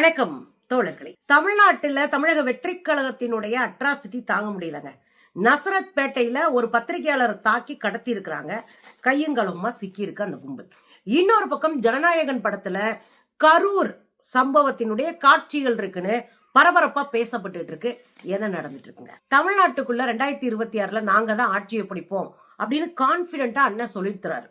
வணக்கம் தோழர்களே. தமிழ்நாட்டுல தமிழக வெற்றி கழகத்தினுடைய அட்ராசிட்டி தாங்க முடியலங்க. நசரத் பேட்டையில ஒரு பத்திரிகையாளர் தாக்கி கடத்தி இருக்கிறாங்க கையங்களவுமா சிக்கி இருக்கு அந்த கும்பல். இன்னொரு பக்கம் ஜனநாயகன் படத்துல கரூர் சம்பவத்தினுடைய காட்சிகள் இருக்குன்னு பரபரப்பா பேசப்பட்டுட்டு இருக்கு என்ன நடந்துட்டு இருக்குங்க தமிழ்நாட்டுக்குள்ள ரெண்டாயிரத்தி இருபத்தி ஆறுல நாங்க தான் ஆட்சியை பிடிப்போம் அப்படின்னு கான்பிடண்டா அண்ணன் சொல்லிட்டுறாரு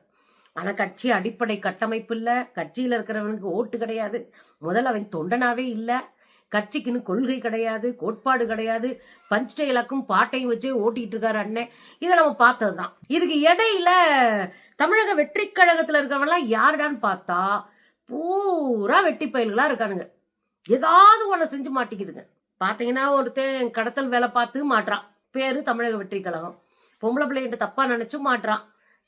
ஆனா கட்சி அடிப்படை கட்டமைப்பு இல்ல. கட்சியில இருக்கிறவனுக்கு ஓட்டு கிடையாது. முதல்ல அவன் தொண்டனாவே இல்ல. கட்சிக்குன்னு கொள்கை கிடையாது கோட்பாடு கிடையாது. பஞ்ச் இலக்கும் பாட்டையும் வச்சே ஓட்டிட்டு இருக்காரு அண்ணன் இதை நம்ம பார்த்ததுதான். இதுக்கு இடையில தமிழக வெற்றி கழகத்துல இருக்கிறவங்களாம் யாருடான்னு பார்த்தா பூரா வெட்டி பயல்களா இருக்கானுங்க. ஏதாவது ஒண்ணு செஞ்சு மாட்டிக்குதுங்க. பாத்தீங்கன்னா ஒருத்தன் கடத்தல் வேலை பார்த்து மாட்டுறான். பேரு தமிழக வெற்றி கழகம். பொம்பளை பிள்ளைகிட்ட தப்பா நினச்சும் மாட்டுறான்.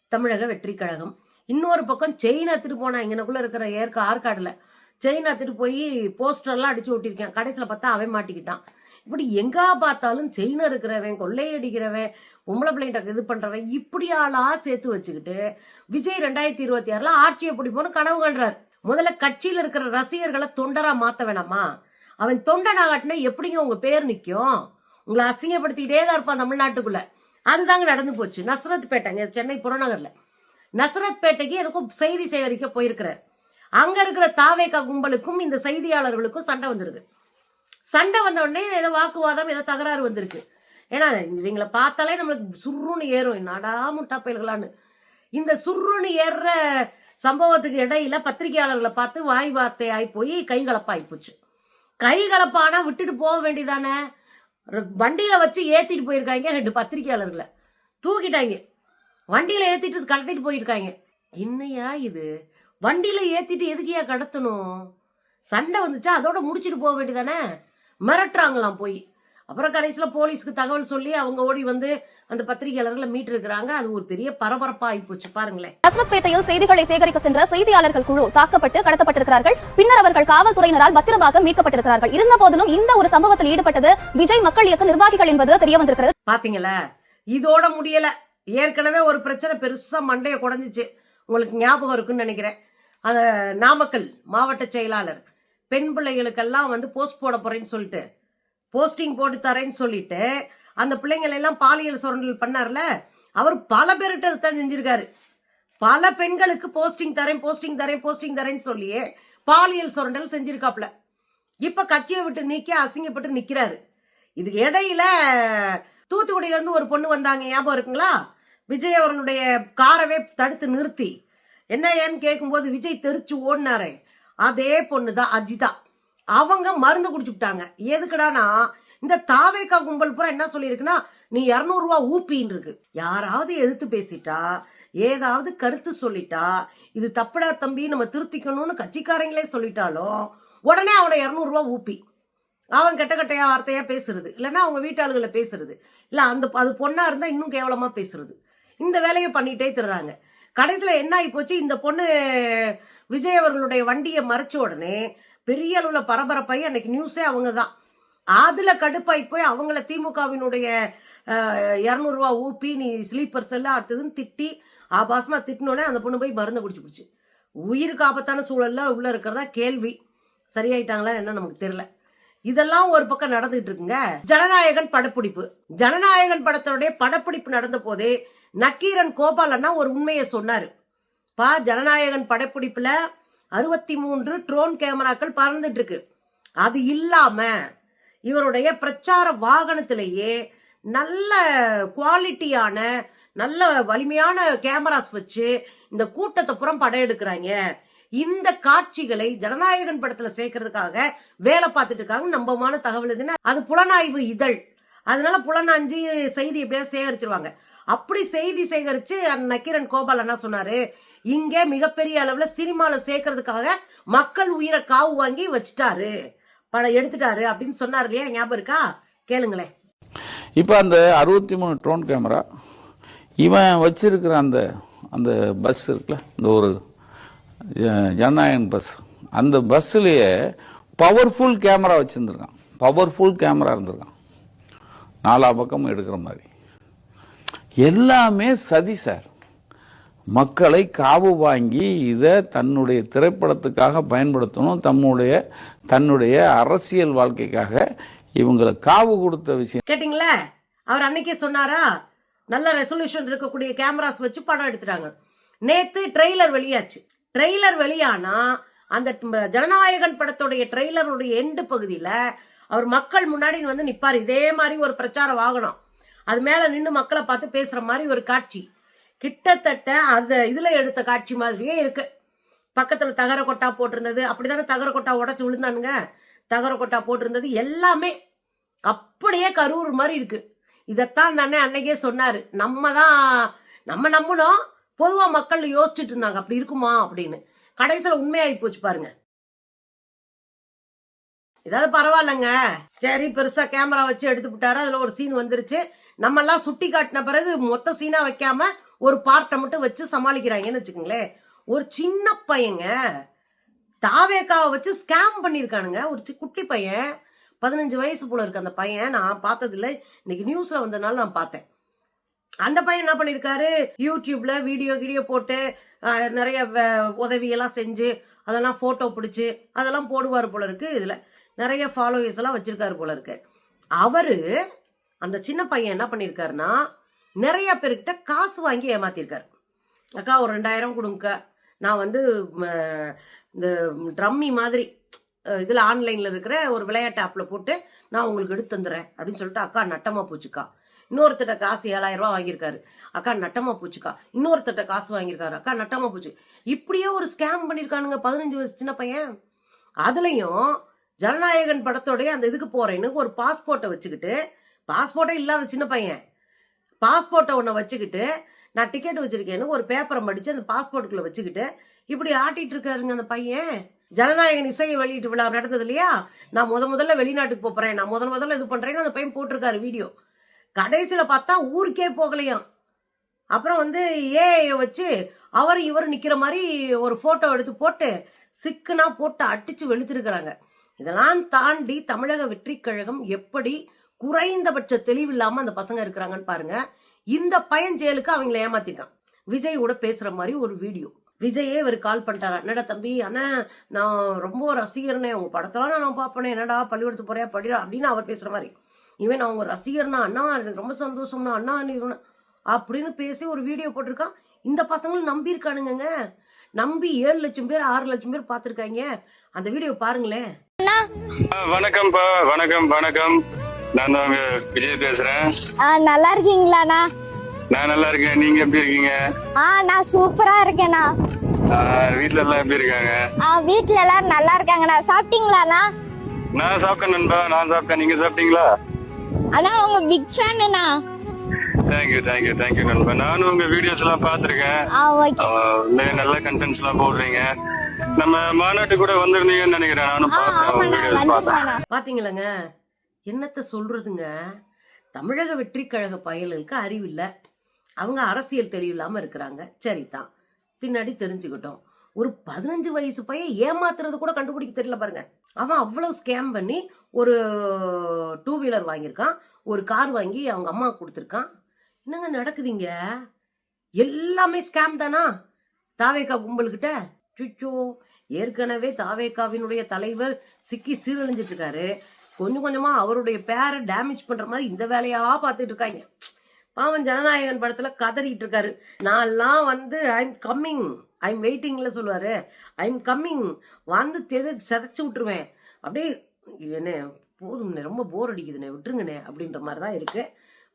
தமிழக வெற்றி கழகம். இன்னொரு பக்கம் செயின் எடுத்துட்டு போனா இங்கனக்குள்ள இருக்கிற ஏற்க ஆற்காடுல செயின் எடுத்துட்டு போய் போஸ்டர்லாம் அடிச்சு ஓட்டிருக்கேன் கடைசியில பார்த்தா அவன் மாட்டிக்கிட்டான். இப்படி எங்கே பார்த்தாலும் செயின் இருக்கிறவன் கொள்ளையடிக்கிறவன் பொம்பளை பிள்ளைங்க இது பண்றவன் இப்படி ஆளா சேர்த்து வச்சுக்கிட்டு விஜய் ரெண்டாயிரத்தி இருபத்தி ஆறுல ஆட்சியை பிடிப்போன்னு கனவு காண்றாரு முதல்ல கட்சியில இருக்கிற ரசிகர்களை தொண்டரா மாத்த வேணாமா? அவன் தொண்டனாகட்டினா எப்படிங்க உங்க பேர் நிக்கும்? உங்களை அசிங்கப்படுத்திக்கிட்டே தான் இருப்பான் தமிழ்நாட்டுக்குள்ள. அதுதாங்க நடந்து போச்சு. நஸ்ரத் பேட்டைங்க சென்னை புறநகர்ல. நசரத் பேட்டைக்கு எதுக்கும் செய்தி சேகரிக்க போயிருக்கிறார். அங்க இருக்கிற தாவேகா கும்பலுக்கும் இந்த செய்தியாளர்களுக்கும் சண்டை வந்துருது. சண்டை வந்த உடனே ஏதோ வாக்குவாதம் ஏதோ தகராறு வந்திருக்கு. ஏன்னா இவங்களை பார்த்தாலே நம்மளுக்கு சுருன்னு ஏறும். என்னடா முட்டா பயல்களான்னு. இந்த சுருன்னு ஏறுற சம்பவத்துக்கு இடையில பத்திரிகையாளர்களை பார்த்து வாய் வார்த்தையாய் போய் கைகலப்பாகி போச்சு. கைகலப்பானா விட்டுட்டு போக வேண்டியதானே? வண்டியில வச்சு ஏத்திட்டு போயிருக்காங்க ரெண்டு பத்திரிகையாளர்களை. தூக்கிட்டாங்க. வண்டியில ஏத்திட்டு கடத்திட்டு போயிருக்காங்க என்னையா இது? வண்டியில ஏத்திட்டு எதுக்கியா கடத்தணும்? சண்டை வந்துச்சா? அதோட முடிச்சிட்டு போக வேண்டியதானே? மிரட்டுறாங்களாம் போய். அப்புறம் கடைசியில போலீஸ்க்கு தகவல் சொல்லி அவங்க ஓடி வந்து அந்த பத்திரிகையாளர்களை மீட்டு இருக்கிறாங்க அது ஒரு பெரிய பரபரப்பா ஆகி போச்சு பாருங்களேன். அஸ்லப்பேட்டையில் செய்திகளை சேகரிக்க சென்ற செய்தியாளர்கள் குழு தாக்கப்பட்டு கடத்தப்பட்டிருக்கிறார்கள். பின்னர் அவர்கள் காவல்துறையினரால் பத்திரமாக மீட்கப்பட்டிருக்கிறார்கள். இருந்த போதிலும் இந்த ஒரு சம்பவத்தில் ஈடுபட்டது விஜய் மக்கள் இயக்க நிர்வாகிகள் என்பது தெரிய வந்திருக்கிறது பாத்தீங்களா? இதோட முடியல. ஏற்கனவே ஒரு பிரச்சனை பெருசாக மண்டையை குடஞ்சிச்சு. உங்களுக்கு ஞாபகம் இருக்குன்னு நினைக்கிறேன். அந்த நாமக்கல் மாவட்ட செயலாளர் பெண் பிள்ளைகளுக்கெல்லாம் வந்து போஸ்ட் போட போகிறேன்னு சொல்லிட்டு போஸ்டிங் போட்டு தரேன்னு சொல்லிட்டு அந்த பிள்ளைங்களை எல்லாம் பாலியல் சுரண்டல் பண்ணார்ல அவர் பல பேர்கிட்ட தான் செஞ்சிருக்காரு. பல பெண்களுக்கு போஸ்டிங் தரேன் போஸ்டிங் தரேன் போஸ்டிங் தரேன்னு சொல்லியே பாலியல் சுரண்டல் செஞ்சிருக்காப்ல. இப்ப கட்சியை விட்டு நீக்கி அசிங்கப்பட்டு நிக்கிறாரு. இது இடையில தூத்துக்குடியிலேருந்து ஒரு பொண்ணு வந்தாங்க. ஞாபகம் இருக்குங்களா? விஜய் அவர்களுடைய காரவே தடுத்து நிறுத்தி. என்ன ஏன்னு கேட்கும்போது விஜய் தெரிச்சு ஓடினாரே. அதே பொண்ணு தான் அஜிதா. அவங்க மருந்து குடிச்சுக்கிட்டாங்க எதுக்குடானா இந்த தாவேக்கா கும்பல் பூரா என்ன சொல்லியிருக்குன்னா நீ இரநூறுவா ஊப்பின்னு இருக்கு. யாராவது எதிர்த்து பேசிட்டா ஏதாவது கருத்து சொல்லிட்டா இது தப்புடா தம்பி நம்ம திருத்திக்கணும்னு கட்சிக்காரங்களே சொல்லிட்டாலும் உடனே அவனை இரநூறுவா ஊப்பி. அவன் கெட்ட கட்டையா வார்த்தையா பேசுறது. இல்லைன்னா அவங்க வீட்டாளுகளை பேசுறது. இல்லை அந்த அது பொண்ணா இருந்தால் இன்னும் கேவலமா பேசுறது. இந்த வேலையை பண்ணிட்டே திருறாங்க. கடைசியில் என்ன ஆகி போச்சு? இந்த பொண்ணு விஜய் அவர்களுடைய வண்டியை மறைச்ச உடனே பெரிய அளவில் பரபரப்பாகி அன்னைக்கு நியூஸே அவங்க தான் அதில் கடுப்பாகி போய் அவங்கள திமுகவினுடைய இரநூறுவா ஊப்பி நீ ஸ்லீப்பர் செல்ல அடுத்ததுன்னு திட்டி ஆபாசமாக திட்டினோடனே அந்த பொண்ணு போய் மருந்து குடிச்சு குடிச்சு உயிருக்கு ஆபத்தான சூழலில் உள்ளே இருக்கிறதா கேள்வி. சரியாயிட்டாங்களா என்ன நமக்கு தெரில இதெல்லாம் ஒரு பக்கம் நடந்துட்டு இருக்குங்க ஜனநாயகன் படப்பிடிப்பு. ஜனநாயகன் படத்தினுடைய படப்பிடிப்பு நடந்த போதே நக்கீரன் கோபால் அண்ணா ஒரு உண்மையை சொன்னாரு. பா ஜனநாயகன் படப்பிடிப்புல அறுபத்தி மூன்று ட்ரோன் கேமராக்கள் பறந்துட்டு இருக்கு அது இல்லாம இவருடைய பிரச்சார வாகனத்திலேயே நல்ல குவாலிட்டியான நல்ல வலிமையான கேமராஸ் வச்சு இந்த கூட்டத்தை புறம் படம் எடுக்கிறாங்க இந்த காட்சிகளை ஜனநாயகன் படத்துல சேர்க்கறதுக்காக வேலை பார்த்துட்டு இருக்காங்க நம்பமான தகவல் எதுன்னா அது புலனாய்வு இதழ். அதனால புலனாஞ்சு செய்தி எப்படியா சேகரிச்சிருவாங்க. அப்படி செய்தி சேகரிச்சு நக்கீரன் கோபால் என்ன சொன்னாரு இங்க மிகப்பெரிய அளவுல சினிமால சேர்க்கறதுக்காக மக்கள் உயிரை காவு வாங்கி வச்சுட்டாரு. படம் எடுத்துட்டாரு அப்படின்னு சொன்னார் இல்லையா? ஞாபகம் இருக்கா? கேளுங்களேன். இப்போ அந்த அறுபத்தி மூணு ட்ரோன் கேமரா இவன் வச்சிருக்கிற அந்த அந்த பஸ் இருக்குல்ல இந்த ஒரு ஜனநாயகன் பஸ் அந்த பஸ்ஸுலேயே பவர்ஃபுல் கேமரா வச்சுருந்துருக்கான். பவர்ஃபுல் கேமரா இருந்திருக்கான். நாலா பக்கமும் எடுக்கிற மாதிரி. எல்லாமே சதி சார் மக்களை காவு வாங்கி இதை தன்னுடைய திரைப்படத்துக்காக பயன்படுத்தணும் தம்முடைய தன்னுடைய அரசியல் வாழ்க்கைக்காக இவங்களை காவு கொடுத்த விஷயம். கேட்டிங்களா? அவர் அன்னைக்கே சொன்னாரா? நல்ல ரெசல்யூஷன் இருக்கக்கூடிய கேமராஸ் வச்சு படம் எடுத்துட்டாங்க. நேத்து ட்ரெய்லர் வெளியாச்சு. ட்ரெய்லர் வெளியானா அந்த ஜனநாயகன் படத்துடைய ட்ரெய்லருடைய எண்டு பகுதியில அவர் மக்கள் முன்னாடி வந்து நிப்பார். இதே மாதிரி ஒரு பிரச்சார வாகனம் அது மேல நின்று மக்களை பார்த்து பேசுற மாதிரி ஒரு காட்சி. கிட்டத்தட்ட அந்த இதுல எடுத்த காட்சி மாதிரியே இருக்கு. பக்கத்துல தகர கொட்டா போட்டிருந்தது. அப்படிதானே தகர கொட்டா உடச்சி விழுந்தானுங்க? தகர கொட்டா போட்டிருந்தது எல்லாமே அப்படியே கரூர் மாதிரி இருக்கு. இதைத்தான் அந்த அண்ணன் அன்னைக்கே சொன்னாரு. நம்ம தான் நம்ம நம்பணும். பொதுவா மக்கள் யோசிச்சுட்டு இருந்தாங்க அப்படி இருக்குமா அப்படின்னு. கடைசியில உண்மையாகி போச்சு பாருங்க. ஏதாவது பரவாயில்லைங்க. சரி பெருசா கேமரா வச்சு எடுத்து விட்டாரு அதுல ஒரு சீன் வந்துருச்சு. நம்ம எல்லாம் சுட்டி காட்டின பிறகு மொத்த சீனா வைக்காம ஒரு பார்ட்டை மட்டும் வச்சு சமாளிக்கிறாங்கன்னு வச்சுக்கோங்களேன். ஒரு சின்ன பையங்க தாவேக்காவை வச்சு ஸ்கேம் பண்ணியிருக்கானுங்க. ஒரு சி- குட்டி பையன் பதினஞ்சு வயசு போல இருக்கு அந்த பையன். நான் பார்த்ததில்ல. இன்னைக்கு நியூஸ்ல வந்தனால நான் பார்த்தேன். அந்த பையன் என்ன பண்ணியிருக்காரு யூடியூப்ல வீடியோ வீடியோ போட்டு நிறைய வ- உதவியெல்லாம் செஞ்சு அதெல்லாம் ஃபோட்டோ பிடிச்சி அதெல்லாம் போடுவார் போல இருக்கு இதில். நிறைய ஃபாலோயர்ஸ் எல்லாம் வச்சிருக்காரு போல இருக்கு. அவரு அந்த சின்ன பையன் என்ன பண்ணியிருக்காருன்னா நிறைய பேர்கிட்ட காசு வாங்கி ஏமாத்திருக்காரு. அக்கா ஒரு ரெண்டாயிரம் கொடுங்க நான் வந்து ம, இந்த ட்ரம்மி மாதிரி இதில் ஆன்லைனில் இருக்கிற ஒரு விளையாட்டு ஆப்பில் போட்டு நான் உங்களுக்கு எடுத்து தந்துடுறேன் அப்படின்னு சொல்லிட்டு அக்கா நட்டமாக போச்சுக்கா. இன்னொருத்தட்ட காசு ஏழாயிரம் ரூபா வாங்கியிருக்காரு. அக்கா நட்டமா போச்சுக்கா. இன்னொருத்தட்ட காசு வாங்கியிருக்காரு. அக்கா நட்டமா போச்சு. இப்படியே ஒரு ஸ்கேம் பண்ணியிருக்கானுங்க பதினஞ்சு வயசு சின்ன பையன். அதுலயும் ஜனநாயகன் படத்தோடைய அந்த இதுக்கு போறேன்னு ஒரு பாஸ்போர்ட்டை வச்சுக்கிட்டு பாஸ்போர்ட்டே இல்லாத சின்ன பையன். பாஸ்போர்ட்டை ஒன்று வச்சுக்கிட்டு நான் டிக்கெட் வச்சிருக்கேன்னு ஒரு பேப்பரை மடிச்சு அந்த பாஸ்போர்ட்டுக்குள்ள வச்சுக்கிட்டு இப்படி ஆட்டிட்டு இருக்காருங்க அந்த பையன். ஜனநாயகன் இசையை வெளியீட்டு விழா நடந்தது இல்லையா? நான் முத முதல்ல வெளிநாட்டுக்கு போறேன். நான் முதல் முதல்ல இது பண்றேன்னு அந்த பையன் போட்டிருக்காரு வீடியோ. கடைசியில் பார்த்தா ஊருக்கே போகலையாம் அப்புறம் வந்து ஏஐ வச்சு அவர் இவர் நிற்கிற மாதிரி ஒரு ஃபோட்டோ எடுத்து போட்டு சிக்குனா போட்டு அடித்து வெளுத்திருக்கிறாங்க. இதெல்லாம் தாண்டி தமிழக வெற்றி கழகம் எப்படி குறைந்தபட்ச தெளிவில்லாம அந்த பசங்க இருக்கிறாங்கன்னு பாருங்க. இந்த பையன் ஜெயலுக்கு அவங்கள ஏமாத்திருக்கான் விஜய் கூட பேசுகிற மாதிரி ஒரு வீடியோ. விஜயே இவர் கால் பண்ணிட்டாரா. என்னடா தம்பி அண்ணா நான் ரொம்ப ரசிகர்னே உங்கள் படத்தெல்லாம் நான் பார்ப்பேனே. என்னடா பள்ளிக்கூடத்து போறியா? படிடா அப்படின்னு அவர் பேசுகிற மாதிரி. இவன் நான் உங்க ரசிகர்னா அண்ணா எனக்கு ரொம்ப சந்தோஷம்னா அண்ணா நீ அப்படின்னு பேசி ஒரு வீடியோ போட்டிருக்கான் இந்த பசங்களும் நம்பி இருக்கானுங்கங்க நம்பி ஏழு லட்சம் பேர் ஆறு லட்சம் பேர் பார்த்துருக்காங்க. அந்த வீடியோ பாருங்களேன். வணக்கம்ப்பா வணக்கம் வணக்கம். நான் தான் உங்க விஜய் பேசுறேன். ஆ நல்லா இருக்கீங்களாண்ணா நான் நல்லா இருக்கேன். நீங்க எப்படி இருக்கீங்க? ஆ நான் சூப்பரா இருக்கேண்ணா வீட்ல எல்லாம் எப்படி இருக்காங்க? ஆ வீட்ல எல்லாரும் நல்லா இருக்காங்கண்ணா சாப்பிட்டீங்களாண்ணா நான் சாப்பிட்டேன் நண்பா. நான் சாப்பிட்டேன். நீங்க சாப்பிட்டீங்களா? அண்ணா உங்க big ஃபேனுண்ணா thank you thank you thank you நண்பா நானும் உங்க வீடியோஸ் எல்லாம் பாத்திருக்கேன் ஆ ஓகே நிறைய நல்ல கண்டென்ட்ஸ் எல்லாம் போடுறீங்க. நம்ம மாநாட்டு கூட வந்திருந்தீங்கன்னு நினைக்கிறேன். நானும் பாத்தீங்களங்க? என்னத்த சொல்றதுங்க? தமிழக வெற்றி கழக பயல்களுக்கு அறிவில்லை அவங்க அரசியல் தெளிவில்லாம இருக்கிறாங்க. சரிதான். பின்னாடி தெரிஞ்சுக்கிட்டோம். ஒரு பதினஞ்சு வயசு பையன் ஏமாத்துறது கூட கண்டுபிடிக்க தெரியல பாருங்க. அவன் அவ்வளோ ஸ்கேம் பண்ணி ஒரு டூ வீலர் வாங்கியிருக்கான். ஒரு கார் வாங்கி அவங்க அம்மா கொடுத்துருக்கான். என்னங்க நடக்குதுங்க? எல்லாமே ஸ்கேம் தானா? தாவேக்கா கும்பல்கிட்ட? சுச்சோ ஏற்கனவே தாவேக்காவினுடைய தலைவர் சிக்கி சீரழிஞ்சிட்டு இருக்காரு. கொஞ்சம் கொஞ்சமாக அவருடைய பேரை டேமேஜ் பண்ணுற மாதிரி இந்த வேலையாக பார்த்துட்டு இருக்காங்க. பாவன் ஜனநாயகன் படத்துல கதறிட்டு இருக்காரு. நான்லாம் வந்து ஐம் கம்மிங் ஐம் வெயிட்டிங்ல சொல்லுவாரு. ஐம் கம்மிங் வந்து தெது செதைச்சு விட்டுருவேன். அப்படியே என்ன போதும்ண்ணே ரொம்ப போர் அடிக்குதுண்ணே விட்டுருங்கண்ணே அப்படின்ற மாதிரி தான் இருக்கு.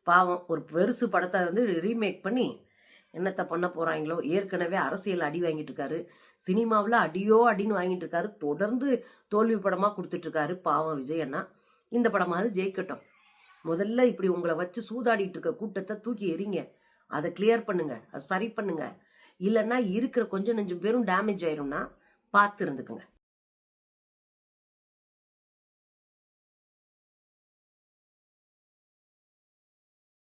பாவம் ஒரு பெருசு படத்தை வந்து ரீமேக் பண்ணி என்னத்த பண்ண போகிறாங்களோ ஏற்கனவே அரசியல் அடி வாங்கிட்டு இருக்காரு. சினிமாவில் அடியோ அடின்னு வாங்கிட்டு இருக்காரு. தொடர்ந்து தோல்வி படமாக கொடுத்துட்ருக்காரு பாவம் விஜய் அண்ணா. இந்த படமாவது ஜெயிக்கட்டும். முதல்ல இப்படி உங்களை வச்சு சூதாடிட்டு இருக்க கூட்டத்தை தூக்கி எறிங்க. அதை கிளியர் பண்ணுங்க. அதை சரி பண்ணுங்க. இல்லைன்னா இருக்கிற கொஞ்சம் நெஞ்சம் பேரும் டேமேஜ் ஆயிரும்னா பார்த்து இருந்துக்குங்க.